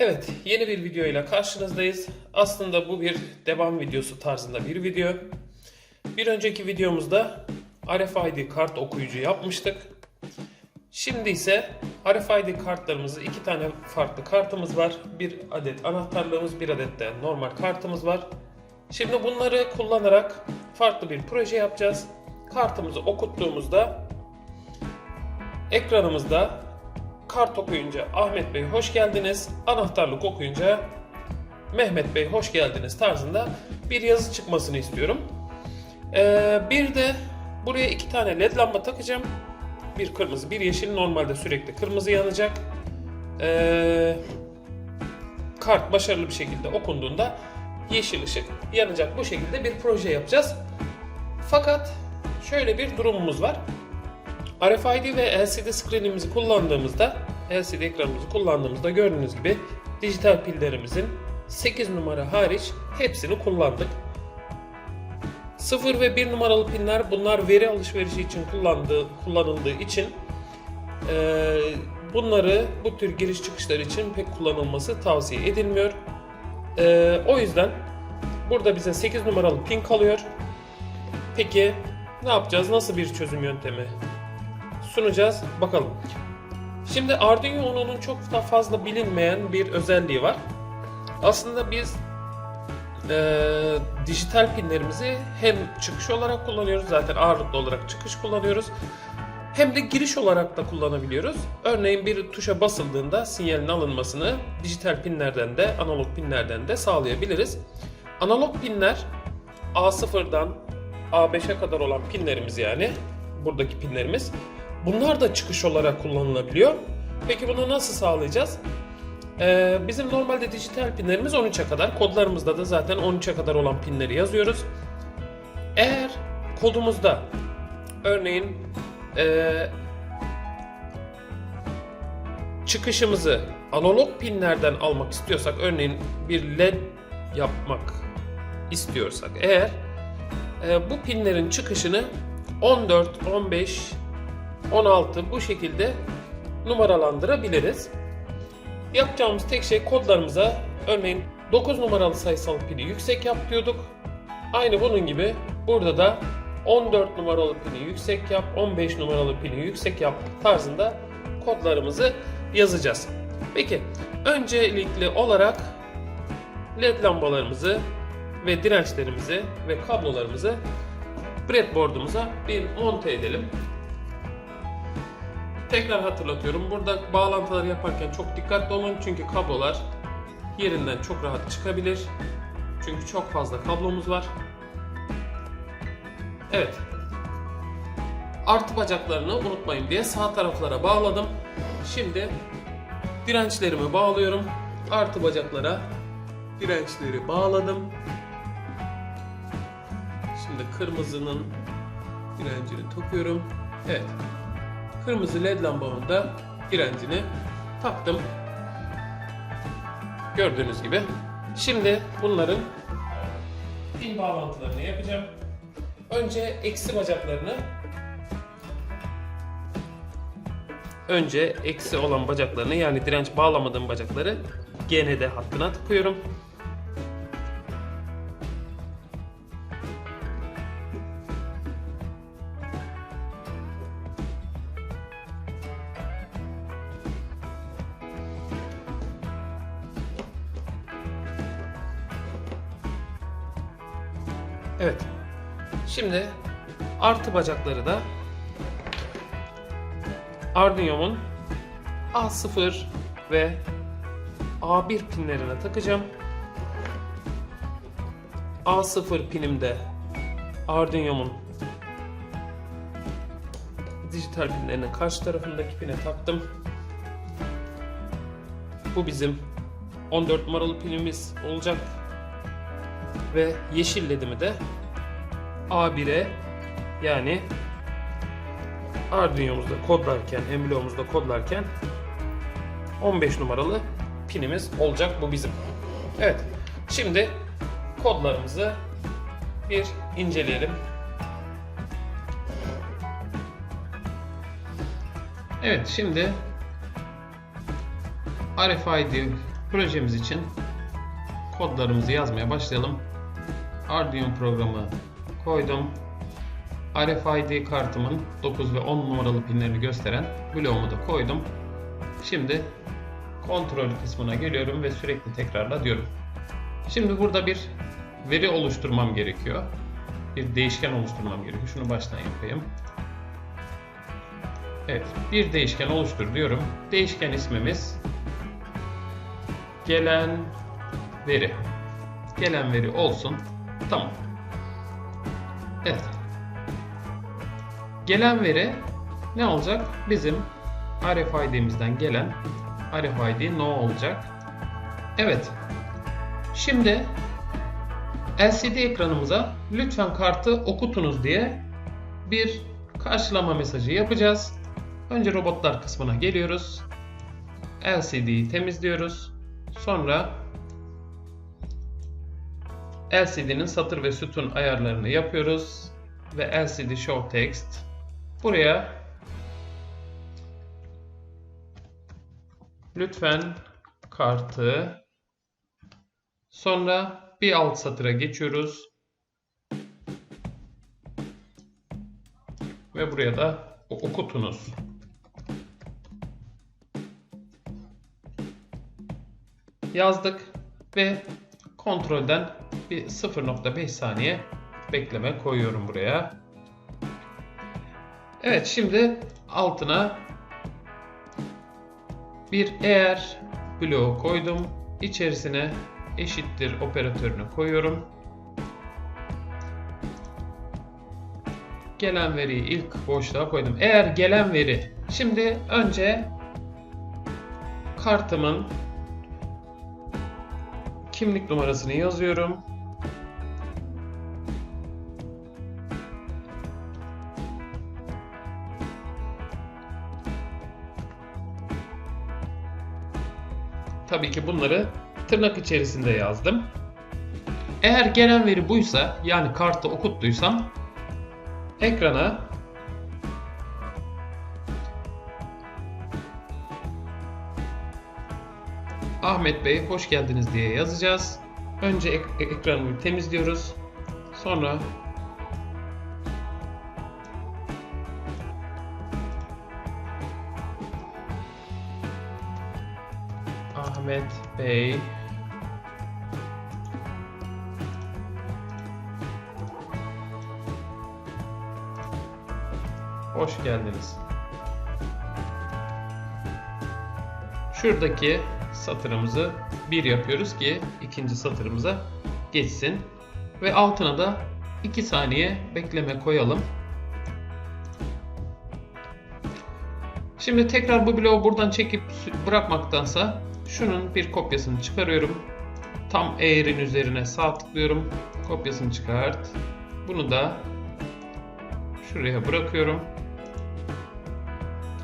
Evet, yeni bir video ile karşınızdayız. Aslında bu bir devam videosu tarzında bir video. Bir önceki videomuzda RFID kart okuyucu yapmıştık. Şimdi ise RFID kartlarımızı iki tane farklı kartımız var. Bir adet anahtarlığımız, bir adet de normal kartımız var. Şimdi bunları kullanarak farklı bir proje yapacağız. Kartımızı okuttuğumuzda ekranımızda kart okuyunca Ahmet Bey hoş geldiniz, anahtarlık okuyunca Mehmet Bey hoş geldiniz tarzında bir yazı çıkmasını istiyorum. Ee, bir de buraya iki tane led lamba takacağım. Bir kırmızı, bir yeşil. Normalde sürekli kırmızı yanacak. Ee, kart başarılı bir şekilde okunduğunda yeşil ışık yanacak. Bu şekilde bir proje yapacağız. Fakat şöyle bir durumumuz var. RFID ve LCD screen'imizi kullandığımızda, LCD ekranımızı kullandığımızda gördüğünüz gibi dijital pillerimizin 8 numara hariç hepsini kullandık. 0 ve 1 numaralı pinler bunlar veri alışverişi için kullandığı, kullanıldığı için eee, bunları bu tür giriş çıkışlar için pek kullanılması tavsiye edilmiyor. Eee, o yüzden burada bize 8 numaralı pin kalıyor. Peki ne yapacağız? Nasıl bir çözüm yöntemi sunacağız? Bakalım. Şimdi Arduino Uno'nun çok da fazla bilinmeyen bir özelliği var. Aslında biz eee, dijital pinlerimizi hem çıkış olarak kullanıyoruz zaten ağırlıklı olarak çıkış kullanıyoruz. Hem de giriş olarak da kullanabiliyoruz. Örneğin bir tuşa basıldığında sinyalin alınmasını dijital pinlerden de analog pinlerden de sağlayabiliriz. Analog pinler A0'dan A5'e kadar olan pinlerimiz yani buradaki pinlerimiz. Bunlar da çıkış olarak kullanılabiliyor. Peki bunu nasıl sağlayacağız? Ee, bizim normalde dijital pinlerimiz 13'e kadar. Kodlarımızda da zaten 13'e kadar olan pinleri yazıyoruz. Eğer kodumuzda örneğin ee, çıkışımızı analog pinlerden almak istiyorsak örneğin bir led yapmak istiyorsak eğer e, bu pinlerin çıkışını 14, 15, 16 bu şekilde numaralandırabiliriz. Yapacağımız tek şey kodlarımıza örneğin 9 numaralı sayısal pini yüksek yap diyorduk. Aynı bunun gibi burada da 14 numaralı pini yüksek yap, 15 numaralı pini yüksek yap tarzında kodlarımızı yazacağız. Peki öncelikli olarak led lambalarımızı ve dirençlerimizi ve kablolarımızı breadboard'umuza bir monte edelim. Tekrar hatırlatıyorum. Burada bağlantıları yaparken çok dikkatli olun çünkü kablolar yerinden çok rahat çıkabilir. Çünkü çok fazla kablomuz var. Evet. Artı bacaklarını unutmayın diye sağ taraflara bağladım. Şimdi dirençlerimi bağlıyorum. Artı bacaklara dirençleri bağladım. Şimdi kırmızının direncini takıyorum. Evet. Kırmızı led lambamın da direncini taktım. Gördüğünüz gibi. Şimdi bunların pin bağlantılarını yapacağım. Önce eksi bacaklarını Önce eksi olan bacaklarını yani direnç bağlamadığım bacakları GND hattına tıkıyorum. Evet. Şimdi artı bacakları da Arduino'mun A0 ve A1 pinlerine takacağım. A0 pinimde Arduino'mun dijital pinlerinin karşı tarafındaki pine taktım. Bu bizim 14 numaralı pinimiz olacak. Ve yeşil ledimi de A1'e yani Arduino'muzda kodlarken, Embleum'umuzda kodlarken 15 numaralı pinimiz olacak bu bizim. Evet. Şimdi kodlarımızı bir inceleyelim. Evet şimdi RFID projemiz için kodlarımızı yazmaya başlayalım. Arduino programı koydum. RFID kartımın 9 ve 10 numaralı pinlerini gösteren bloğumu da koydum. Şimdi kontrol kısmına geliyorum ve sürekli tekrarla diyorum. Şimdi burada bir veri oluşturmam gerekiyor. Bir değişken oluşturmam gerekiyor. Şunu baştan yapayım. Evet, bir değişken oluştur diyorum. Değişken ismimiz gelen veri. Gelen veri olsun. Tamam. Evet. Gelen veri ne olacak? Bizim RFID'imizden gelen RFID no olacak. Evet. Şimdi LCD ekranımıza lütfen kartı okutunuz diye bir karşılama mesajı yapacağız. Önce robotlar kısmına geliyoruz. LCD'yi temizliyoruz. Sonra LCD'nin satır ve sütun ayarlarını yapıyoruz ve LCD Show Text buraya. Lütfen kartı. Sonra bir alt satıra geçiyoruz. Ve buraya da okutunuz. Yazdık ve kontrolden bir 0.5 saniye bekleme koyuyorum buraya. Evet şimdi altına bir eğer bloğu koydum. İçerisine eşittir operatörünü koyuyorum. Gelen veriyi ilk boşluğa koydum. Eğer gelen veri şimdi önce kartımın kimlik numarasını yazıyorum. Tabii ki bunları tırnak içerisinde yazdım. Eğer gelen veri buysa yani kartı okuttuysam ekrana Ahmet Bey hoş geldiniz diye yazacağız. Önce ek- ekranı temizliyoruz. Sonra Ahmet Bey Hoş geldiniz. Şuradaki satırımızı bir yapıyoruz ki ikinci satırımıza geçsin. Ve altına da 2 saniye bekleme koyalım. Şimdi tekrar bu bloğu buradan çekip bırakmaktansa şunun bir kopyasını çıkarıyorum. Tam eğerin üzerine sağ tıklıyorum. Kopyasını çıkart. Bunu da şuraya bırakıyorum.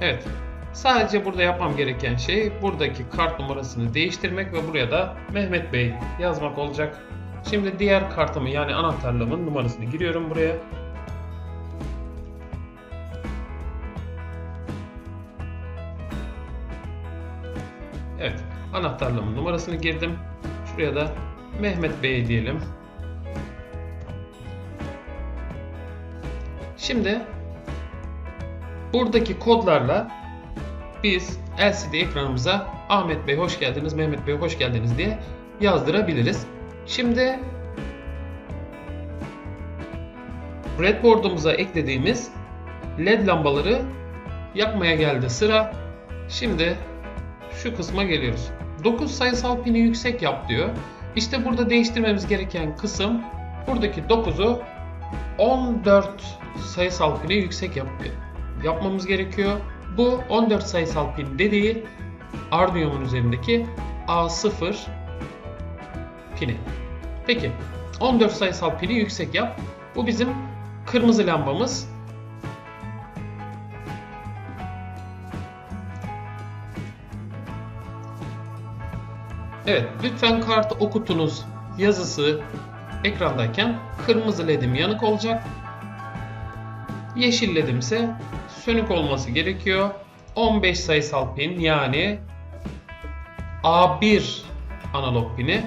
Evet. Sadece burada yapmam gereken şey buradaki kart numarasını değiştirmek ve buraya da Mehmet Bey yazmak olacak. Şimdi diğer kartımı yani anahtarlığımın numarasını giriyorum buraya. Evet, anahtarlığımın numarasını girdim. Şuraya da Mehmet Bey diyelim. Şimdi buradaki kodlarla biz LCD ekranımıza Ahmet Bey hoş geldiniz, Mehmet Bey hoş geldiniz diye yazdırabiliriz. Şimdi breadboard'umuza eklediğimiz led lambaları yakmaya geldi sıra. Şimdi şu kısma geliyoruz. 9 sayısal pini yüksek yap diyor. İşte burada değiştirmemiz gereken kısım buradaki 9'u 14 sayısal pini yüksek yap yapmamız gerekiyor. Bu 14 sayısal pin dediği Arduino'nun üzerindeki A0 pini. Peki 14 sayısal pini yüksek yap. Bu bizim kırmızı lambamız. Evet, lütfen kartı okutunuz yazısı ekrandayken kırmızı ledim yanık olacak. Yeşil ledim ise sönük olması gerekiyor. 15 sayısal pin yani A1 analog pini.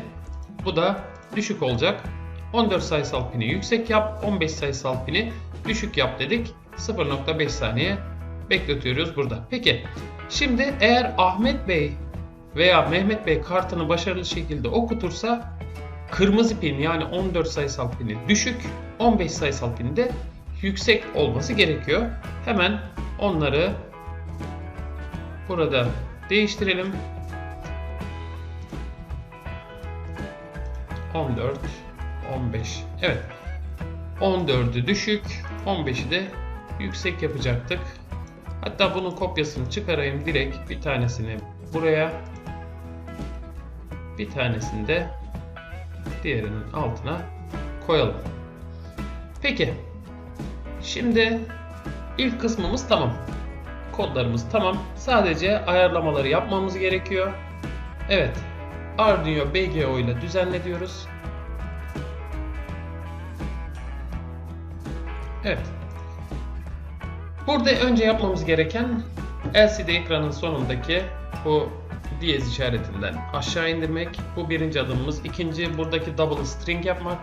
Bu da düşük olacak. 14 sayısal pini yüksek yap, 15 sayısal pini düşük yap dedik. 0.5 saniye bekletiyoruz burada. Peki şimdi eğer Ahmet Bey veya Mehmet Bey kartını başarılı şekilde okutursa kırmızı pin yani 14 sayısal pini düşük, 15 sayısal pini de yüksek olması gerekiyor. Hemen onları burada değiştirelim. 14, 15. Evet. 14'ü düşük, 15'i de yüksek yapacaktık. Hatta bunun kopyasını çıkarayım direkt bir tanesini buraya bir tanesini de diğerinin altına koyalım. Peki. Şimdi ilk kısmımız tamam. Kodlarımız tamam. Sadece ayarlamaları yapmamız gerekiyor. Evet. Arduino BGO ile düzenle diyoruz. Evet. Burada önce yapmamız gereken LCD ekranın sonundaki bu diyez işaretinden aşağı indirmek. Bu birinci adımımız. İkinci buradaki double string yapmak.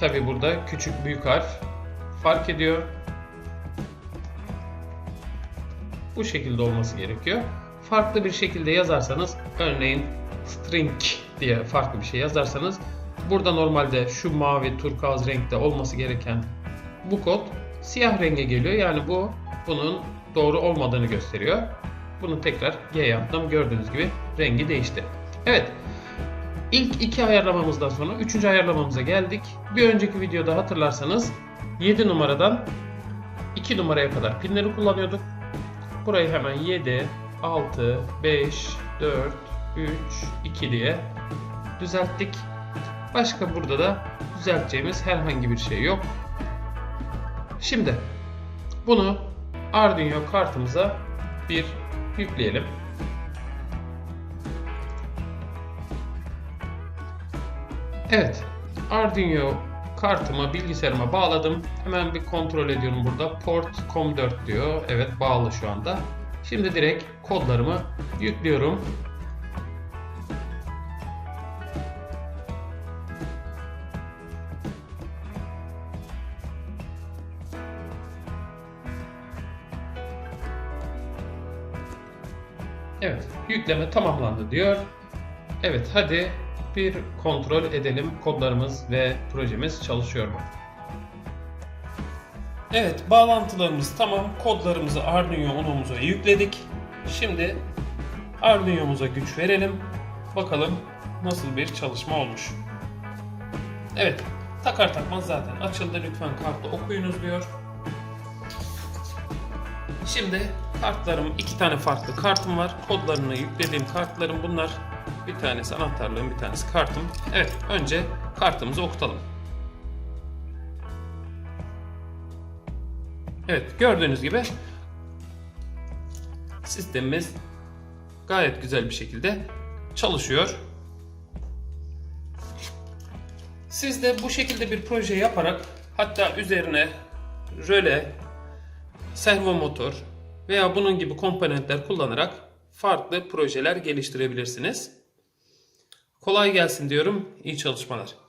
Tabi burada küçük büyük harf fark ediyor. Bu şekilde olması gerekiyor. Farklı bir şekilde yazarsanız örneğin string diye farklı bir şey yazarsanız burada normalde şu mavi turkuaz renkte olması gereken bu kod siyah renge geliyor. Yani bu bunun doğru olmadığını gösteriyor. Bunu tekrar G yaptım. Gördüğünüz gibi rengi değişti. Evet. İlk iki ayarlamamızdan sonra üçüncü ayarlamamıza geldik. Bir önceki videoda hatırlarsanız 7 numaradan 2 numaraya kadar pinleri kullanıyorduk. Burayı hemen 7, 6, 5, 4, 3, 2 diye düzelttik. Başka burada da düzelteceğimiz herhangi bir şey yok. Şimdi bunu Arduino kartımıza bir yükleyelim. Evet, Arduino kartıma bilgisayarıma bağladım. Hemen bir kontrol ediyorum burada. Port COM4 diyor. Evet bağlı şu anda. Şimdi direkt kodlarımı yüklüyorum. Evet, yükleme tamamlandı diyor. Evet, hadi bir kontrol edelim kodlarımız ve projemiz çalışıyor mu? Evet, bağlantılarımız tamam. Kodlarımızı Arduino Uno'muza yükledik. Şimdi Arduino'muza güç verelim. Bakalım nasıl bir çalışma olmuş. Evet, takar takmaz zaten açıldı. Lütfen kartı okuyunuz diyor. Şimdi kartlarım iki tane farklı kartım var. Kodlarını yüklediğim kartlarım bunlar. Bir tanesi anahtarlığım, bir tanesi kartım. Evet, önce kartımızı okutalım. Evet, gördüğünüz gibi sistemimiz gayet güzel bir şekilde çalışıyor. Siz de bu şekilde bir proje yaparak hatta üzerine röle, servo motor veya bunun gibi komponentler kullanarak farklı projeler geliştirebilirsiniz. Kolay gelsin diyorum. İyi çalışmalar.